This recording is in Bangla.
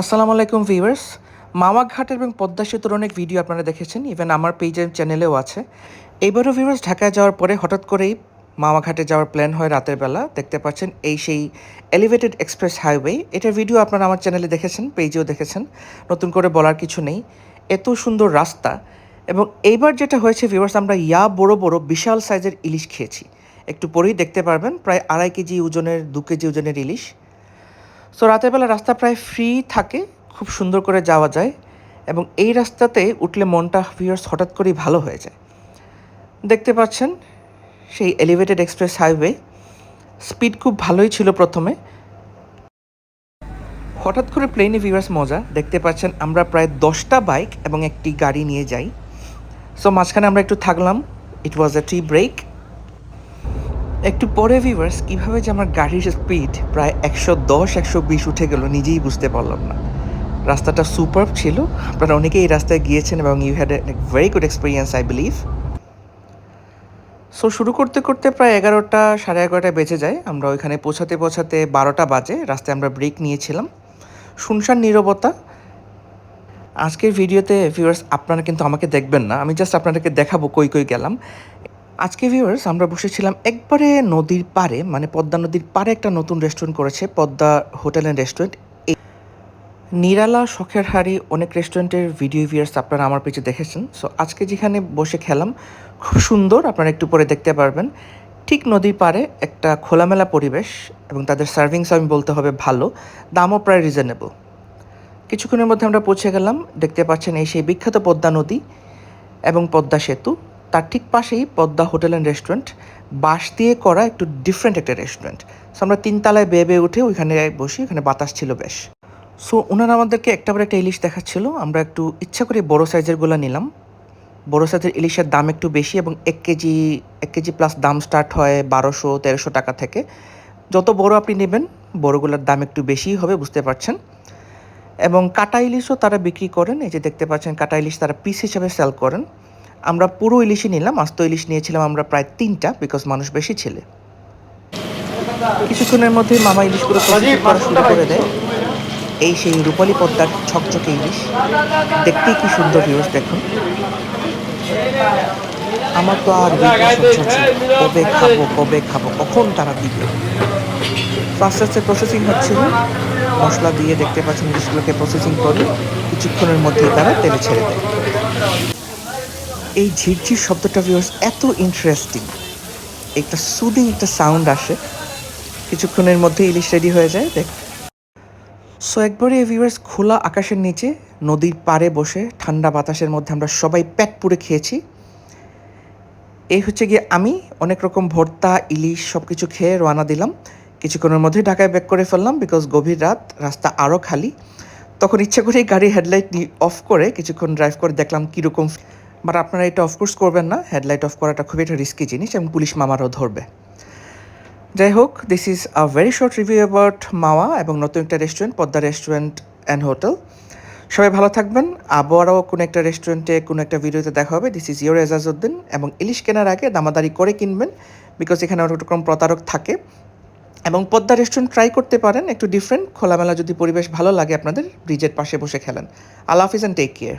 আসসালামু আলাইকুম ভিউয়ার্স। মামাঘাট এবং পদ্মা সেতুর অনেক ভিডিও আপনারা দেখেছেন ইভেন আমার পেজের চ্যানেলেও আছে। এইবারও ভিউয়ার্স ঢাকায় যাওয়ার পরে হঠাৎ করেই মামাঘাটে যাওয়ার প্ল্যান হয় রাতের বেলা। দেখতে পাচ্ছেন এই সেই এলিভেটেড এক্সপ্রেস হাইওয়ে এটার ভিডিও আপনারা আমার চ্যানেলে দেখেছেন পেজেও দেখেছেন। নতুন করে বলার কিছু নেই। এত সুন্দর রাস্তা। এবং এইবার যেটা হয়েছে ভিউয়ার্স, আমরা ইয়া বড় বড় বিশাল সাইজের ইলিশ খেয়েছি। একটু পরেই দেখতে পারবেন, প্রায় আড়াই কেজি ওজনের, দু কেজি ওজনের ইলিশ। সো রাতের বেলা রাস্তা প্রায় ফ্রি থাকে, খুব সুন্দর করে যাওয়া যায় এবং এই রাস্তাতে উঠলে মনটা ভিউয়ার্স হঠাৎ করেই ভালো হয়ে যায়। দেখতে পাচ্ছেন সেই এলিভেটেড এক্সপ্রেস হাইওয়ে স্পিড খুব ভালোই ছিল প্রথমে। হঠাৎ করে প্লেনে ভিউয়ার্স মজা, দেখতে পাচ্ছেন আমরা প্রায় দশটা বাইক এবং একটি গাড়ি নিয়ে যাই। সো মাঝখানে আমরা একটু থাকলাম ইট ওয়াজ এ টি ব্রেক একটু পরে ভিউয়ার্স কীভাবে যে আমার গাড়ির স্পিড প্রায় একশো দশ, একশো বিশ উঠে গেল নিজেই বুঝতে পারলাম না। রাস্তাটা সুপার ছিল। আপনারা অনেকেই এই রাস্তায় গিয়েছেন এবং you had a very good experience I believe so শুরু করতে করতে প্রায় এগারোটা, সাড়ে এগারোটা বেজে যায়। আমরা ওইখানে পৌঁছাতে পৌঁছাতে বারোটা বাজে। রাস্তায় আমরা ব্রেক নিয়েছিলাম। শুনশান নীরবতা। আজকের ভিডিওতে ভিউয়ার্স আপনারা কিন্তু আমাকে দেখবেন না। আমি জাস্ট আপনাদেরকে দেখাবো কই কই গেলাম। আজকে ভিউয়ার্স আমরা বসেছিলাম একবারে নদীর পাড়ে মানে পদ্মা নদীর পাড়ে একটা নতুন রেস্টুরেন্ট করেছে, পদ্মা হোটেল অ্যান্ড রেস্টুরেন্ট। নিরালা, শখের হাড়ি, অনেক রেস্টুরেন্টের ভিডিও ভিউয়ার্স আপনারা আমার পেজে দেখেছেন। সো আজকে যেখানে বসে খেলাম, খুব সুন্দর, আপনারা একটু পরে দেখতে পারবেন। ঠিক নদীর পাড়ে একটা খোলামেলা পরিবেশ এবং তাদের সার্ভিংস আমি বলতে হবে ভালো, দামও প্রায় রিজনেবল কিছুক্ষণের মধ্যে আমরা পৌঁছে গেলাম, দেখতে পাচ্ছেন এই সেই বিখ্যাত পদ্মা নদী এবং পদ্মা সেতু। তার ঠিক পাশেই পদ্মা হোটেল অ্যান্ড রেস্টুরেন্ট। বাঁশ দিয়ে করা একটু ডিফারেন্ট একটা রেস্টুরেন্ট। সো আমরা তিনতলায় বেয়ে বেয়ে উঠে ওইখানে বসি, ওখানে বাতাস ছিল বেশ। সো ওনারা আমাদেরকে একটা একটা ইলিশ দেখাচ্ছিল। আমরা একটু ইচ্ছা করে বড় সাইজেরগুলো নিলাম। বড় সাইজের ইলিশের দাম একটু বেশি এবং এক কেজি এক কেজি প্লাস দাম স্টার্ট হয় বারোশো, তেরোশো টাকা থেকে। যত বড় আপনি নেবেন বড়গুলোর দাম একটু বেশিই হবে, বুঝতে পারছেন? এবং কাটা ইলিশও তারা বিক্রি করেন। এই যে দেখতে পাচ্ছেন, কাটা ইলিশ তারা পিস হিসেবে সেল করেন। আমরা পুরো ইলিশই নিলাম আস্ত ইলিশ নিয়েছিলাম আমরা প্রায় তিনটা বিকজ মানুষ বেশি ছেলে। কিছুক্ষণের মধ্যেই মামা ইলিশগুলো করা শুরু করে দেয়। এই সেই রূপালী পদ্মার ছকছকে ইলিশ। দেখতেই কি সুন্দর ভিউজ দেখুন। আমার তো আর। কবে খাব কবে খাব কখন তারা দিবে? আস্তে আস্তে প্রসেসিং হচ্ছিল মশলা দিয়ে দেখতে পাচ্ছেন ইলিশগুলোকে প্রসেসিং করে। কিছুক্ষণের মধ্যেই তারা তেলে ছেড়ে দেয়। এই ঝিরঝির শব্দটা ভিউয়ার্স এত ইন্টারেস্টিং একটা সুদিং একটা সাউন্ড আসে। কিছুক্ষণের মধ্যে ইলিশ রেডি হয়ে যায়, দেখ। সো একবারে ভিউয়ার্স খোলা আকাশের নিচে, নদীর পাড়ে বসে, ঠান্ডা বাতাসের মধ্যে আমরা সবাই পেট পুড়ে খেয়েছি। এই হচ্ছে গিয়ে আমি, অনেক রকম ভর্তা, ইলিশ সব কিছু খেয়ে রওনা দিলাম। কিছুক্ষণের মধ্যে ঢাকায় ব্যাক করে ফেললাম বিকজ গভীর রাত, রাস্তা আরও খালি। তখন ইচ্ছে করেই গাড়ির হেডলাইট অফ করে কিছুক্ষণ ড্রাইভ করে দেখলাম কীরকম বাট আপনারা এটা অফকোর্স করবেন না। হেডলাইট অফ করাটা খুবই একটা রিস্কি জিনিস এবং পুলিশ মামারও ধরবে। যাই হোক this is a very short review about Mawa এবং নতুন একটা restaurant Padma restaurant and hotel সবাই ভালো থাকবেন। আবারও কোনো একটা রেস্টুরেন্টে কোনো একটা ভিডিওতে দেখা হবে। দিস ইজ ইয়োর এজাজউদ্দিন এবং ইলিশ কেনার আগে দামাদারি করে কিনবেন বিকজ এখানে অনেক রকম প্রতারক থাকে। এবং পদ্মা রেস্টুরেন্ট ট্রাই করতে পারেন, একটু ডিফারেন্ট খোলামেলা যদি পরিবেশ ভালো লাগে আপনাদের ব্রিজের পাশে বসে খেলেন। আল্লাহ হাফিজ অ্যান্ড টেক কেয়ার